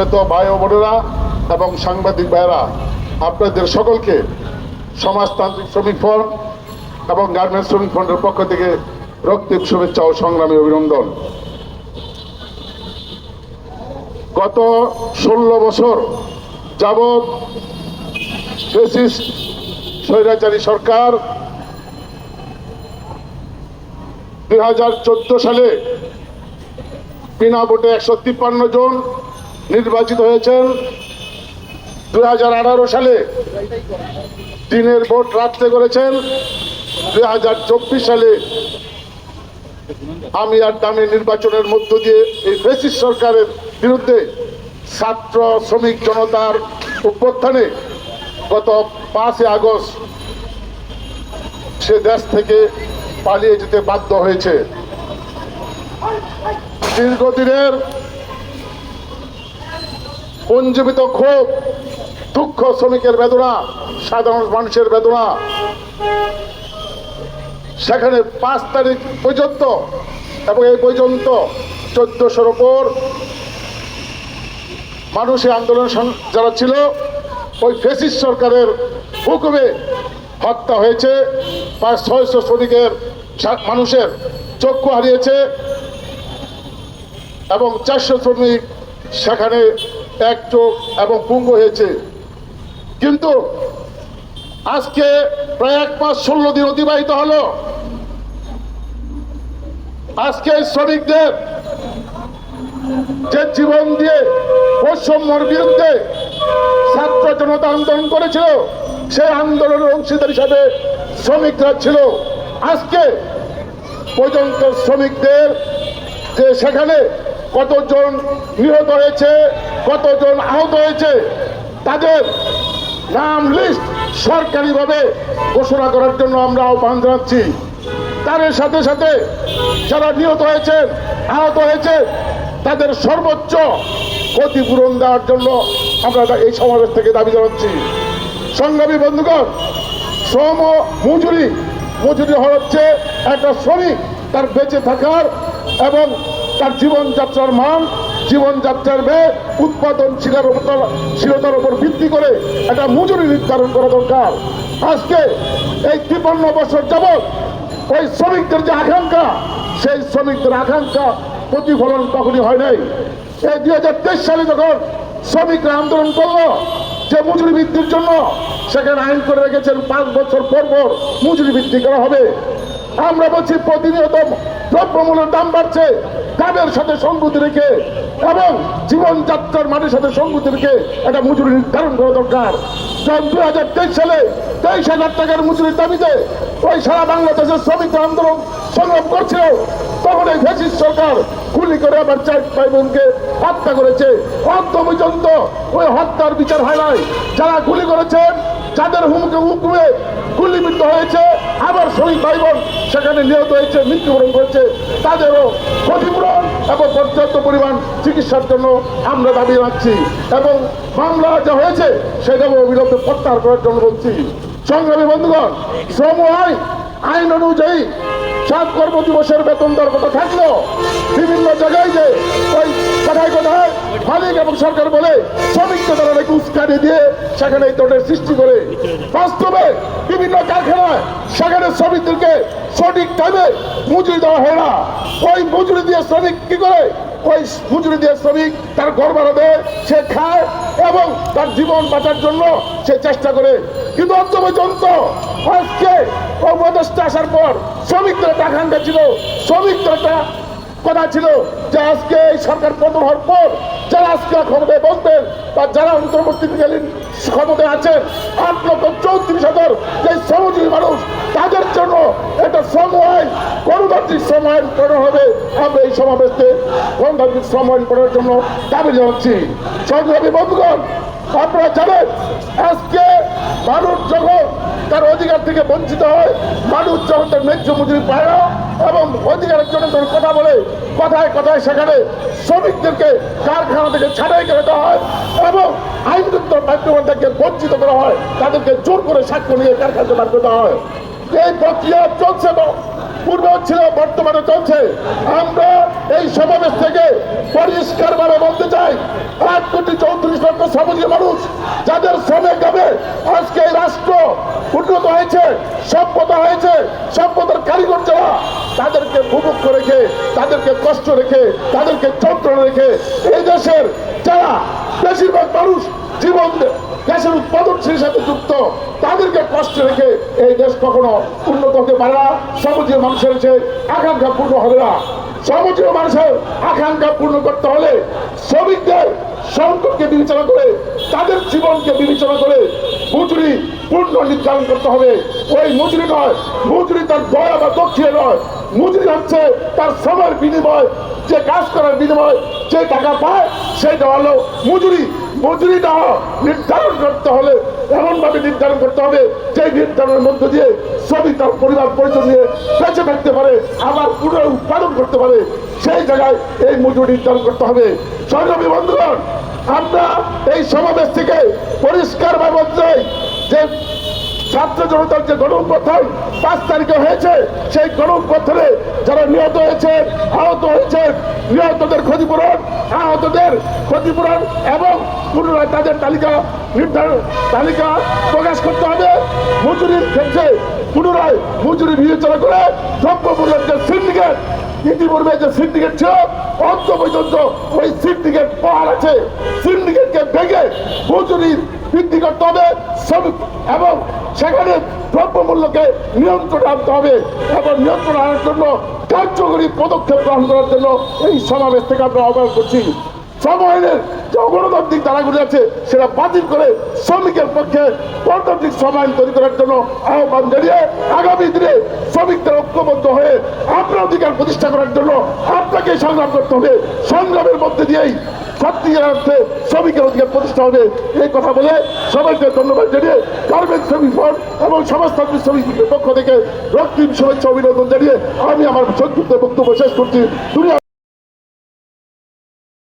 সমবেত ভাই ও বোনেরা এবং সাংবাদিক ভাইয়েরা, আপনাদের সকলকে সমাজতান্ত্রিক শ্রমিক ফ্রন্ট এবং গার্মেন্টস শ্রমিক ফ্রন্টের পক্ষ থেকে রক্তিম শুভেচ্ছা ও সংগ্রামী অভিনন্দন। গত ষোলো বছর ফেসিস্ট স্বৈরাচারী সরকার দুই সালে বিনা ভোটে একশো তিপ্পান্ন জন নির্বাচিত হয়েছেন দুই হাজার আঠারো সালে। দিনের ভোট রাত্রে করেছেন দুই হাজার চব্বিশ সালে। আমি আর দামে নির্বাচনের মধ্য দিয়ে এই ফেসিস সরকারের বিরুদ্ধে ছাত্র শ্রমিক জনতার অভ্যুত্থানে গত পাঁচই আগস্ট সে দেশ থেকে পালিয়ে যেতে বাধ্য হয়েছে। দীর্ঘদিনের পঞ্জীবিত ক্ষোভ, দুঃখ শ্রমিকের বেদনা, সাধারণ মানুষের বেদনা। সেখানে পাঁচ তারিখ পর্যন্ত এবং এই পর্যন্ত চোদ্দশোর ওপর মানুষের আন্দোলন যারা ছিল, ওই ফেসিস সরকারের হুকুমে হত্যা হয়েছে। প্রায় ছয়শো শ্রমিকের মানুষের চক্ষু হারিয়েছে এবং চারশো শ্রমিক সেখানে এক চোখ এবং পুঙ্গ হয়েছে। কিন্তু আজকে প্রায় এক মাস ষোলো দিন অতিবাহিত হলো। আজকে শ্রমিকদের যে জীবন দিয়ে বৈষম্যর বিরুদ্ধে ছাত্র জনতা আন্দোলন করেছিল, সেই আন্দোলনের অংশীদার হিসাবে শ্রমিকরা ছিল। আজকে পর্যন্ত শ্রমিকদের যে সেখানে কতজন নিহত হয়েছে, কতজন আহত হয়েছে, তাদের নাম লিস্ট সরকারিভাবে ঘোষণা করার জন্য আমরা আহ্বান জানাচ্ছি। তার সাথে সাথে যারা নিহত হয়েছেন, আহত হয়েছে, তাদের সর্বোচ্চ ক্ষতিপূরণ দেওয়ার জন্য আমরা এই সমাবেশ থেকে দাবি জানাচ্ছি। সংগ্রামী বন্ধুগণ, শ্রম ও মজুরি মজুরি হচ্ছে একটা শ্রমিক, তার বেঁচে থাকার এবং তার জীবনযাত্রার মান জীবনযাত্রার ব্যয় উৎপাদনশীলের উপর, শীলতার উপর ভিত্তি করে একটা মজুরি নির্ধারণ করা দরকার। আজকে এই তিপ্পান্ন বছর যাবৎ ওই শ্রমিকদের যে আকাঙ্ক্ষা, সেই শ্রমিকদের আকাঙ্ক্ষা প্রতিফলন কখনই হয় নাই। এই দুই হাজার তেইশ সালে যখন শ্রমিকরা আন্দোলন করল, যে মজুরি বৃদ্ধির জন্য, সেখানে আইন করে রেখেছেন পাঁচ বছর পর পর মজুরি বৃদ্ধি করা হবে। আমরা বলছি প্রতিনিয়ত দ্রব্যমূল্যের দাম বাড়ছে তাদের সাথে সঙ্গতি রেখে এবং জীবনযাত্রার মানের সাথে সঙ্গতি রেখে একটা মজুরি নির্ধারণ করা দরকার? যখন দুই হাজার তেইশ সালে তেইশ হাজার টাকার মজুরির দাবিতে ওই সারা বাংলাদেশের শ্রমিক আন্দোলন সংগ্রাম করছিল। তখন এই ফেসিস সরকার গুলি করে আবার চার ভাই বোনকে হত্যা করেছে। অন্ত পর্যন্ত ওই হত্যার বিচার হয় নাই। যারা গুলি করেছেন যাদের হুমকে হুকুমে গুলিবিদ্ধ হয়েছে। আবার শহীদ ভাই বোন সেখানে নিহত হয়েছে, মৃত্যুবরণ করেছে। তাদেরও ক্ষতিপূরণ এবং পর্যাপ্ত পরিমাণ চিকিৎসার জন্য আমরা দাবি রাখছি। এবং মামলা যা হয়েছে সেটাও অবিলম্বে প্রত্যাহার করার জন্য বলছি। সংগ্রামী বন্ধুগণ, শ্রম আইন আইন অনুযায়ী সাত কর্মদিবসের বেতন দর কথা থাকল? বিভিন্ন জায়গায় যে ওই কথায় কথায় মালিক এবং সরকার বলে, শ্রমিককে তারা নাকি উস্কানি দিয়ে সেখানে এই দলের সৃষ্টি করে। বাস্তবে বিভিন্ন কারখানায় সেখানে শ্রমিকদেরকে সঠিক টাইমে মজুরি দেওয়া হয় না। ওই মজুরি দিয়ে শ্রমিক কি করে? ওই মজুরি দিয়ে শ্রমিক তার ঘর দেয়, সে খায় এবং তার জীবন বাঁচার জন্য সে চেষ্টা করে। কিন্তু অন্ত পর্যন্ত আজকে উপদেশটা আসার পর শ্রমিকদের একটা আকাঙ্ক্ষা ছিল। শ্রমিকদের একটা কথা ছিল যে আজকে এই সরকার পতন হওয়ার পর যারা আজকে ক্ষমতায় বলতেন বা যারা অন্তর্বর্তীকালীন ক্ষমতায় আছেন, আট লক্ষ চৌত্রিশ হাজার যে শ্রমজীবী মানুষ, তাদের জন্য একটা শ্রম আইন গণতান্ত্রিক শ্রম আইন হবে আমরা সমাবেশে গণতান্ত্রিক শ্রম করার জন্য দাবি জানাচ্ছি। সংগ্রামী বন্ধুগণ, আপনারা জানেন, আজকে মানুষ যখন তার অধিকার থেকে বঞ্চিত হয়, মানুষ যখন তার ন্যায্য মজুরি পায় না এবং অধিকারের জন্য যখন কথা বলে, কথায় কথায় সেখানে শ্রমিকদেরকে কারখানা থেকে ছাড়াই করে দেওয়া হয় এবং আইনযুক্ত বাধ্যবান বঞ্চিত করা হয়, তাদেরকে জোর করে সাক্ষ্য নিয়ে কারখানা বার করে দেওয়া হয়। এই প্রক্রিয়া চলছে পূর্বে ছিল বর্তমানে চলছে। আমরা এই সমাবেশ থেকে পরিষ্কার ভাবে বলতে এক কোটি চৌত্রিশ লক্ষ শ্রমজীবী মানুষ যাদের শ্রমে যাবে আজকে এই রাষ্ট্র উন্নত হয়েছে, সভ্যতা হয়েছে, সভ্যতার কারিগর যারা, তাদেরকে ভুভুক্ষ রেখে, তাদেরকে কষ্ট রেখে, তাদেরকে যন্ত্রণা রেখে এই দেশের যারা বেশিরভাগ মানুষ জীবন দেশের উৎপাদনশীলের সাথে যুক্ত, তাদেরকে কষ্ট রেখে এই দেশ কখনো উন্নত হতে পারে না। সমাজীয় মানুষের সে আকাঙ্ক্ষা পূর্ণ হবে না। সমাজীয় মানুষের আকাঙ্ক্ষা পূর্ণ করতে হলে শ্রমিকদের সংকটকে বিবেচনা করে, তাদের জীবনকে বিবেচনা করে মজুরি পূর্ণ নির্ধারণ করতে হবে। ওই মজুরি নয়, মজুরি তার দয়া বা দক্ষিণে নয়। মজুরি হচ্ছে তার সময়ের বিনিময়, যে কাজ করার বিনিময়, যে টাকা পায় সেটা হলো মজুরি। মজুরিটা নির্ধারণ করতে হলে এমনভাবে নির্ধারণ করতে হবে, যে নির্ধারণের মধ্য দিয়ে শ্রমিক তার পরিবার পরিচয় নিয়ে বেঁচে থাকতে পারে, আবার উৎপাদন করতে পারে। সেই জায়গায় এই মজুরি নির্ধারণ করতে হবে। সংগ্রামী বন্ধুগণ, আমরা এই সমাবেশ থেকে পরিষ্কারভাবে চাই যে ছাত্র জনতার যে গণপ্রথম পাঁচ তারিখে হয়েছে, সেই গণপ্রথনে যারা নিহত হয়েছে, আহত হয়েছে, নিহতদের ক্ষতিপূরণ, আহতদের ক্ষতিপূরণ এবং পুনরায় তাদের তালিকা নির্ধারণ, তালিকা প্রকাশ করতে হবে। মজুরির ক্ষেত্রে পুনরায় মজুরি বিবেচনা করে দ্রব্যমূল্যের যে সিন্ডিকেট ইতিপূর্বে যে সিন্ডিকেট ছিল, অন্ত পর্যন্ত ওই সিন্ডিকেট পাহাড় আছে। সিন্ডিকেটকে ভেঙে মজুরি বৃদ্ধি করতে হবে, শ্রমিক এবং সেখানে দ্রব্যমূল্যকে নিয়ন্ত্রণে আনতে হবে এবং নিয়ন্ত্রণ আনার জন্য কার্যকরী পদক্ষেপ গ্রহণ করার জন্য এই সমাবেশ থেকে আমরা আহ্বান করছি। শ্রমায়নের যে অগণতান্ত্রিক ধারাগুলি আছে সেটা বাতিল করে শ্রমিকের পক্ষে গণতান্ত্রিক সমায়ন তৈরি করার জন্য আহ্বান জানিয়ে আগামী দিনে শ্রমিকদের ঐক্যবদ্ধ হয়ে আপনার অধিকার প্রতিষ্ঠা করার জন্য আপনাকে সংগ্রাম করতে হবে। সংগ্রামের মধ্যে দিয়েই সত্যিকার অর্থে শ্রমিকের অধিকার প্রতিষ্ঠা হবে, এই কথা বলে সবাইকে ধন্যবাদ জানিয়ে গার্মেন্ট শ্রমিক ফোন এবং সমাজতান্ত্রিক শ্রমিকের পক্ষ থেকে রক্তিম শুভেচ্ছা অভিনন্দন জানিয়ে আমি আমার সংক্ষিপ্ত বক্তব্য শেষ করছি। দুনিয়া